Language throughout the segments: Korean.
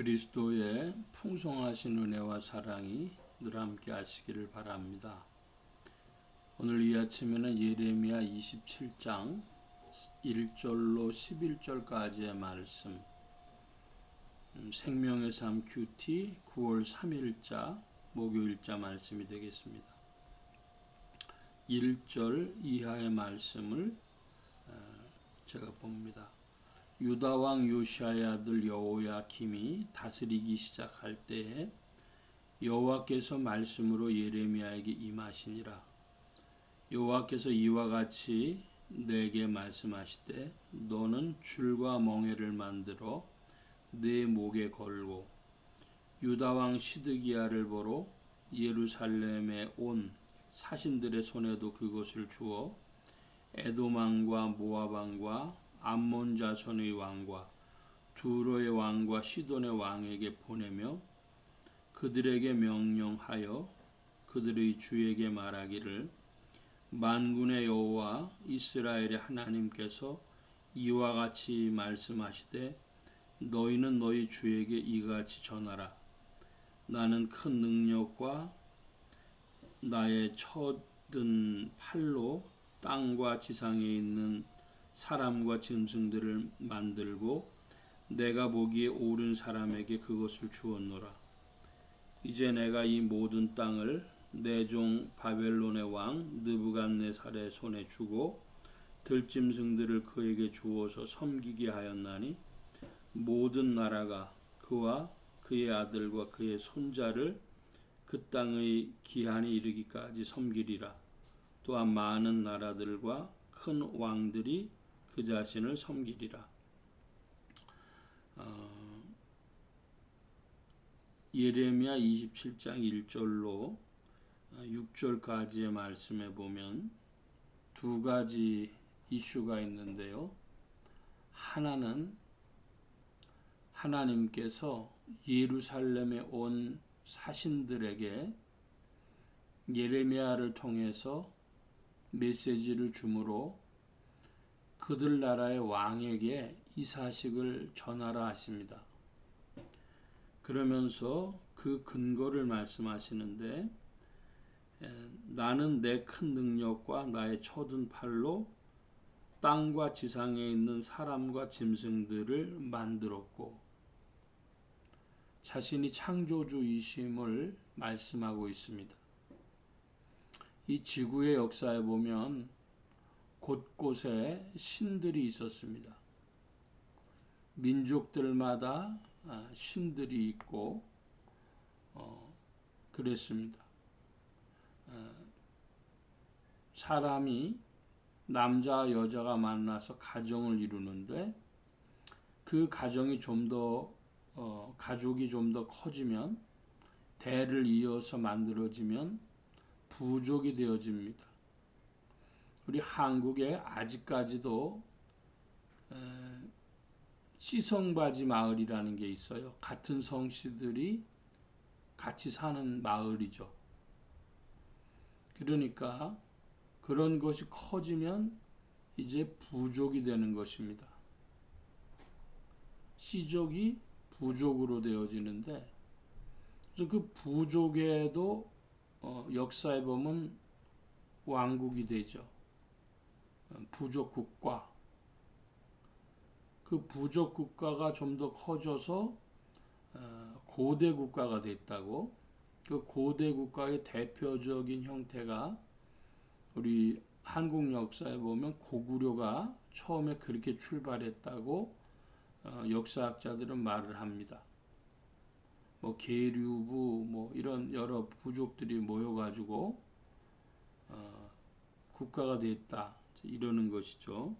그리스도의 풍성하신 은혜와 사랑이 늘 함께 하시기를 바랍니다. 오늘 이 아침에는 예레미야 27장 1절로 11절까지의 말씀 음, 생명의 삶 큐티 9월 3일자 목요일자 말씀이 되겠습니다. 1절 이하의 말씀을 어, 제가 봅니다. 유다 왕 요시아의 아들 여호야김이 다스리기 시작할 때에 여호와께서 말씀으로 예레미야에게 임하시니라. 여호와께서 이와 같이 내게 말씀하시되 너는 줄과 멍에를 만들어 내 목에 걸고 유다 왕 시드기야를 보러 예루살렘에 온 사신들의 손에도 그것을 주어 모압 왕과 암몬 자손의 왕과 두로의 왕과 시돈의 왕에게 보내며 그들에게 명령하여 그들의 주에게 말하기를 만군의 여호와 이스라엘의 하나님께서 이와 같이 말씀하시되 너희는 너희 주에게 이같이 전하라. 나는 큰 능력과 나의 쳐든 팔로 땅과 지상에 있는 사람과 짐승들을 만들고 내가 보기에 옳은 사람에게 그것을 주었노라. 이제 내가 이 모든 땅을 내 종 바벨론의 왕 느부갓네살의 손에 주고 들짐승들을 그에게 주어서 섬기게 하였나니 모든 나라가 그와 그의 아들과 그의 손자를 그 땅의 기한이 이르기까지 섬기리라. 또한 많은 나라들과 큰 왕들이 그 자신을 섬기리라. 어, 예레미야 27장 1절로 6절까지의 어, 말씀에 보면 두 가지 이슈가 있는데요. 하나는 하나님께서 예루살렘에 온 사신들에게 예레미야를 통해서 메시지를 주므로 그들 나라의 왕에게 이 사식을 전하라 하십니다. 그러면서 그 근거를 말씀하시는데 나는 내 큰 능력과 나의 쳐든 팔로 땅과 지상에 있는 사람과 짐승들을 만들었고 자신이 창조주이심을 말씀하고 있습니다. 이 지구의 역사에 보면 곳곳에 신들이 있었습니다. 민족들마다 아, 신들이 있고 어, 그랬습니다. 어, 사람이 남자 여자가 만나서 가정을 이루는데 그 가정이 좀더 어, 가족이 좀 더 커지면 대를 이어서 만들어지면 부족이 되어집니다. 우리 한국에 아직까지도 시성바지 마을이라는 게 있어요. 같은 성씨들이 같이 사는 마을이죠. 그러니까 그런 것이 커지면 이제 부족이 되는 것입니다. 시족이 부족으로 되어지는데 그 부족에도 어, 역사에 보면 왕국이 되죠. 부족 국가. 그 부족 국가가 좀 더 커져서 어, 고대 국가가 됐다고. 그 고대 국가의 대표적인 형태가 우리 한국 역사에 보면 고구려가 처음에 그렇게 출발했다고 어, 역사학자들은 말을 합니다. 뭐 계류부 뭐 이런 여러 부족들이 모여가지고 어, 국가가 됐다 이러는 것이죠.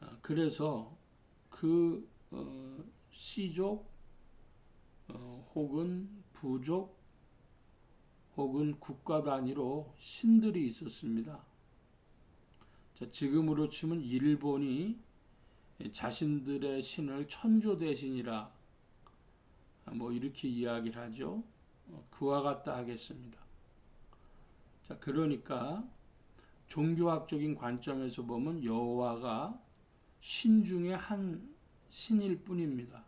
아, 그래서 그 어, 시족 어, 혹은 부족 혹은 국가 단위로 신들이 있었습니다. 자, 지금으로 치면 일본이 자신들의 신을 천조 대신이라 뭐 이렇게 이야기를 하죠. 어, 그와 같다 하겠습니다. 자, 그러니까 종교학적인 관점에서 보면 여호와가 신 중에 한 신일 뿐입니다.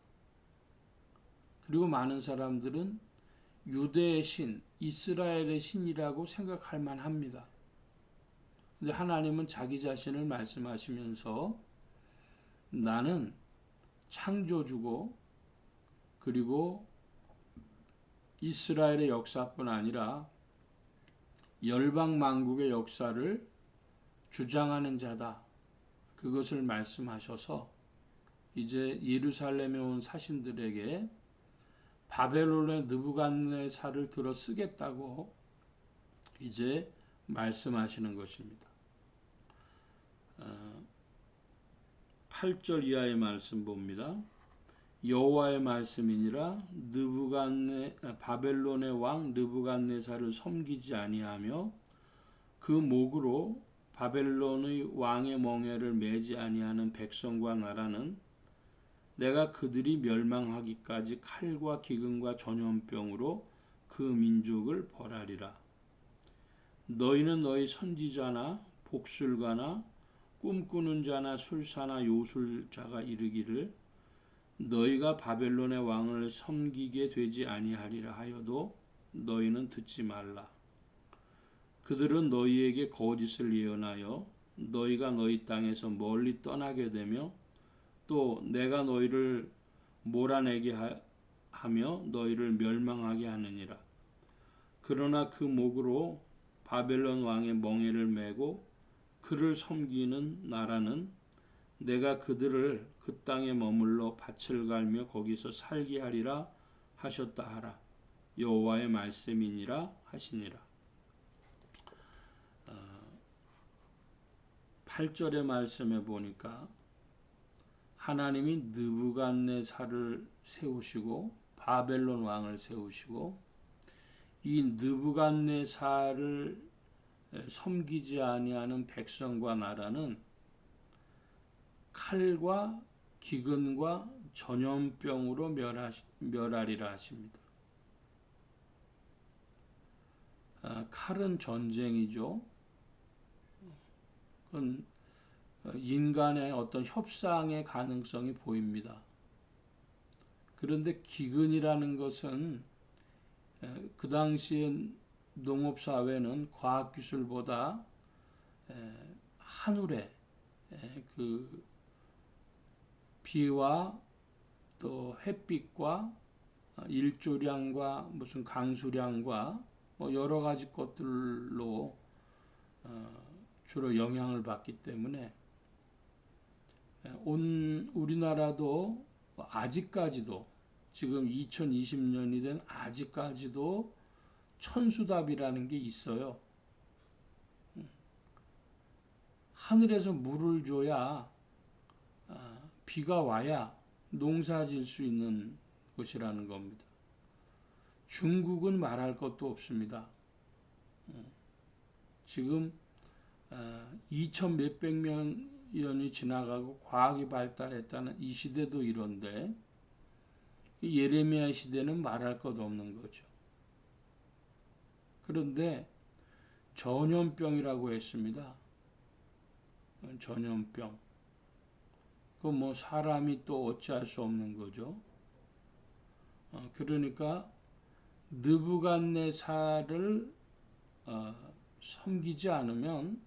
그리고 많은 사람들은 유대의 신, 이스라엘의 신이라고 생각할 만합니다. 근데 하나님은 자기 자신을 말씀하시면서 나는 창조주고 그리고 이스라엘의 역사뿐 아니라 열방 만국의 역사를 주장하는 자다. 그것을 말씀하셔서 이제 예루살렘에 온 사신들에게 바벨론의 느부갓네살을 들어 쓰겠다고 이제 말씀하시는 것입니다. 8절 이하의 말씀 봅니다. 여호와의 말씀이니라 느부갓네 바벨론의 왕 느부갓네살을 섬기지 아니하며 그 목으로 바벨론의 왕의 멍에를 매지 아니하는 백성과 나라는 내가 그들이 멸망하기까지 칼과 기근과 전염병으로 그 민족을 벌하리라. 너희는 너희 선지자나 복술가나 꿈꾸는 자나 술사나 요술자가 이르기를 너희가 바벨론의 왕을 섬기게 되지 아니하리라 하여도 너희는 듣지 말라. 그들은 너희에게 거짓을 예언하여 너희가 너희 땅에서 멀리 떠나게 되며 또 내가 너희를 몰아내게 하며 너희를 멸망하게 하느니라. 그러나 그 목으로 바벨론 왕의 멍에를 메고 그를 섬기는 나라는 내가 그들을 그 땅에 머물러 밭을 갈며 거기서 살게 하리라 하셨다 하라. 여호와의 말씀이니라 하시니라. 8절의 어, 말씀에 보니까 하나님이 느부갓네살을 세우시고 바벨론 왕을 세우시고 이 느부갓네살을 섬기지 아니하는 백성과 나라는 칼과 기근과 전염병으로 멸하, 멸하리라 하십니다. 아, 칼은 전쟁이죠. 그건 인간의 어떤 협상의 가능성이 보입니다. 그런데 기근이라는 것은 그 당시엔 농업사회는 과학기술보다 하늘에 그 비와 또 햇빛과 일조량과 무슨 강수량과 뭐 여러 가지 것들로 어, 주로 영향을 받기 때문에 온 우리나라도 아직까지도 지금 2020년이 된 아직까지도 천수답이라는 게 있어요. 하늘에서 물을 줘야 아, 비가 와야 농사 질 수 있는 곳이라는 겁니다. 중국은 말할 것도 없습니다. 어, 지금 2천 아, 몇백 년이 지나가고 과학이 발달했다는 이 시대도 이런데 예레미야 시대는 말할 것 없는 거죠. 그런데 전염병이라고 했습니다. 전염병. 그 뭐 사람이 또 어찌할 수 없는 거죠. 어, 그러니까 느부갓네살을 어, 섬기지 않으면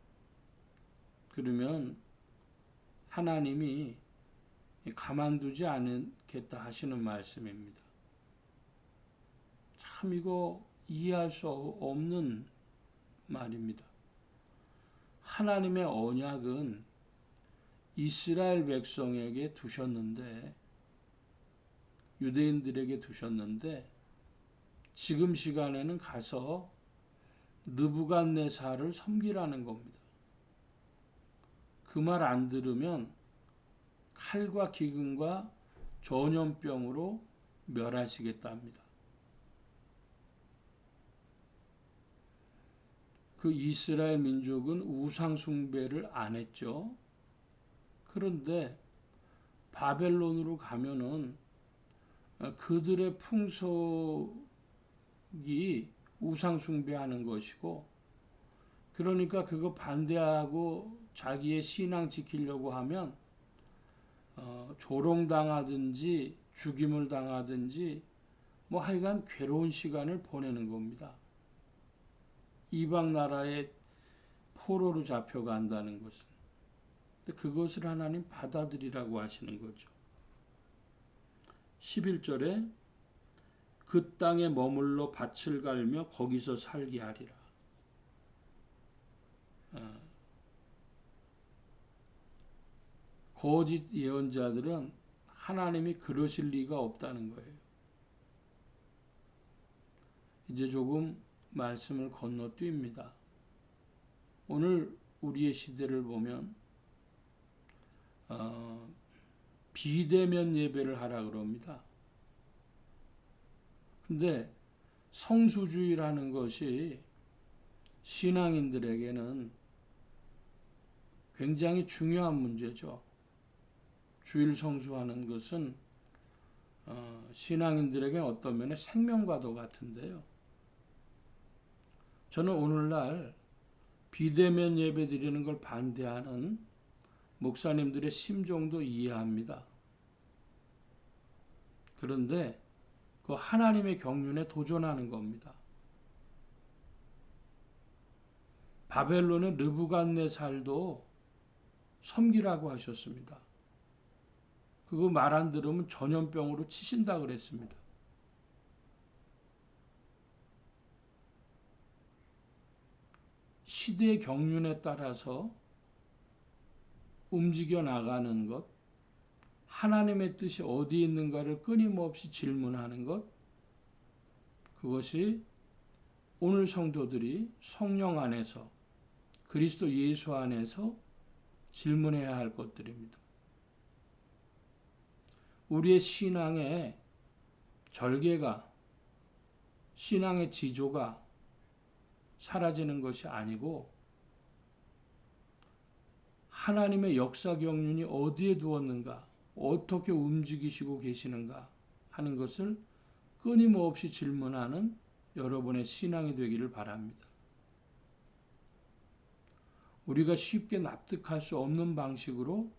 그러면 하나님이 가만두지 않겠다 하시는 말씀입니다. 참 이거 이해할 수 없는 말입니다. 하나님의 언약은 이스라엘 백성에게 두셨는데 유대인들에게 두셨는데 지금 시간에는 가서 느부갓네살을 섬기라는 겁니다. 그 말 안 들으면 칼과 기근과 전염병으로 멸하시겠다 합니다. 그 이스라엘 민족은 우상 숭배를 안 했죠. 그런데 바벨론으로 가면은 그들의 풍속이 우상 숭배하는 것이고 그러니까 그거 반대하고 자기의 신앙 지키려고 하면 어, 조롱당하든지 죽임을 당하든지 뭐 하여간 괴로운 시간을 보내는 겁니다. 이방 나라에 포로로 잡혀간다는 것은. 근데 그것을 하나님 받아들이라고 하시는 거죠. 11절에 그 땅에 머물러 밭을 갈며 거기서 살게 하리라. 어. 거짓 예언자들은 하나님이 그러실 리가 없다는 거예요. 이제 조금 말씀을 건너뛰입니다. 오늘 우리의 시대를 보면 어, 비대면 예배를 하라 그럽니다. 근데 성수주의라는 것이 신앙인들에게는 굉장히 중요한 문제죠. 주일 성수하는 것은 어, 신앙인들에게 어떤 면에 생명과도 같은데요. 저는 오늘날 비대면 예배 드리는 걸 반대하는 목사님들의 심정도 이해합니다. 그런데 그 하나님의 경륜에 도전하는 겁니다. 바벨론의 르부간네 살도 섬기라고 하셨습니다. 그거 말 안 들으면 전염병으로 치신다 그랬습니다. 시대의 경륜에 따라서 움직여 나가는 것, 하나님의 뜻이 어디 있는가를 끊임없이 질문하는 것, 그것이 오늘 성도들이 성령 안에서 그리스도 예수 안에서 질문해야 할 것들입니다. 우리의 신앙의 절개가 신앙의 지조가 사라지는 것이 아니고 하나님의 역사 경륜이 어디에 두었는가, 어떻게 움직이시고 계시는가 하는 것을 끊임없이 질문하는 여러분의 신앙이 되기를 바랍니다. 우리가 쉽게 납득할 수 없는 방식으로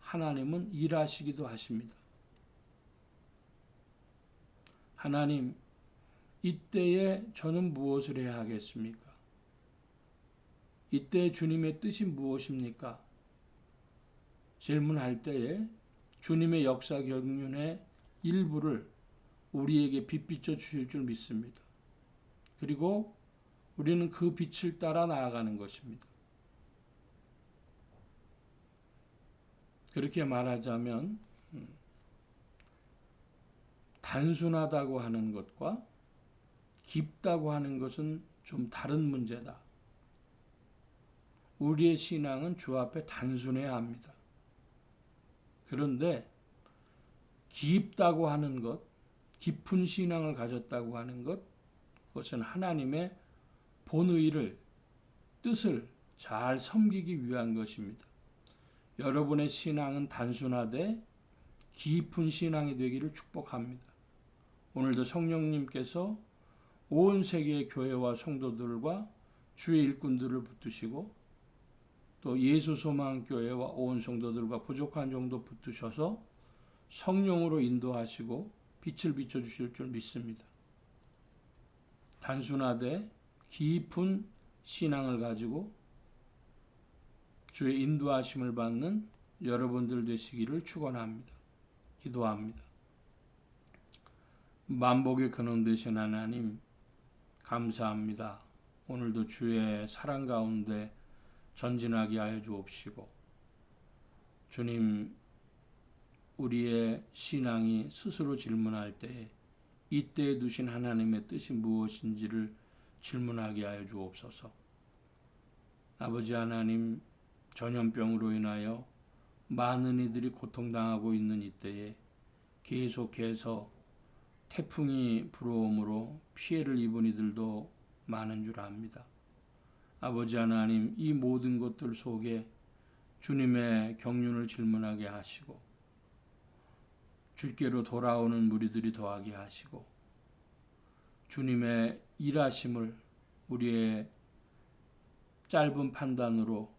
하나님은 일하시기도 하십니다. 하나님, 이때에 저는 무엇을 해야 하겠습니까? 이때 주님의 뜻이 무엇입니까? 질문할 때에 주님의 역사 경륜의 일부를 우리에게 빛비춰 주실 줄 믿습니다. 그리고 우리는 그 빛을 따라 나아가는 것입니다. 그렇게 말하자면 음, 단순하다고 하는 것과 깊다고 하는 것은 좀 다른 문제다. 우리의 신앙은 주 앞에 단순해야 합니다. 그런데 깊다고 하는 것, 깊은 신앙을 가졌다고 하는 것, 그것은 하나님의 본의를, 뜻을 잘 섬기기 위한 것입니다. 여러분의 신앙은 단순하되 깊은 신앙이 되기를 축복합니다. 오늘도 성령님께서 온 세계의 교회와 성도들과 주의 일꾼들을 붙드시고 또 예수 소망 교회와 온 성도들과 부족한 정도 붙드셔서 성령으로 인도하시고 빛을 비춰 주실 줄 믿습니다. 단순하되 깊은 신앙을 가지고 주의 인도하심을 받는 여러분들 되시기를 축원합니다. 기도합니다. 만복의 근원 되신 하나님 감사합니다. 오늘도 주의 사랑 가운데 전진하게 하여 주옵시고 주님 우리의 신앙이 스스로 질문할 때 이때에 두신 하나님의 뜻이 무엇인지를 질문하게 하여 주옵소서. 아버지 하나님 전염병으로 인하여 많은 이들이 고통당하고 있는 이때에 계속해서 태풍이 불어옴으로 피해를 입은 이들도 많은 줄 압니다. 아버지 하나님, 이 모든 것들 속에 주님의 경륜을 질문하게 하시고, 주께로 돌아오는 무리들이 더하게 하시고, 주님의 일하심을 우리의 짧은 판단으로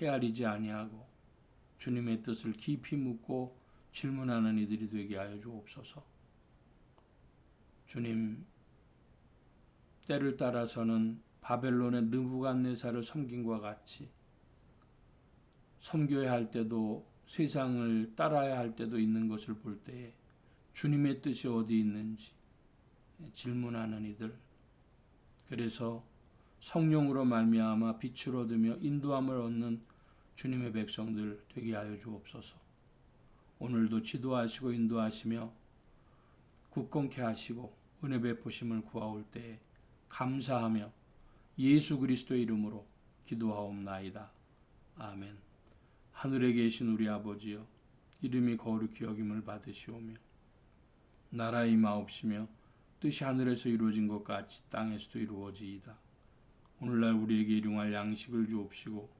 헤아리지 아니하고, 주님의 뜻을 깊이 묻고 질문하는 이들이 되게 하여 주옵소서. 주님 때를 따라서는 바벨론의 느부갓네살을 섬긴과 같이 섬겨야 할 때도 세상을 따라야 할 때도 있는 것을 볼 때에 주님의 뜻이 어디 있는지 질문하는 이들 그래서 성령으로 말미암아 빛을 얻으며 인도함을 얻는 주님의 백성들 되게 하여 주옵소서. 오늘도 지도하시고 인도하시며 굳건케 하시고 은혜 베푸심을 구하올 때에 감사하며 예수 그리스도의 이름으로 기도하옵나이다. 아멘. 하늘에 계신 우리 아버지여 이름이 거룩히 여김을 받으시오며 나라의 마옵시며 뜻이 하늘에서 이루어진 것 같이 땅에서도 이루어지이다. 오늘날 우리에게 일용할 양식을 주옵시고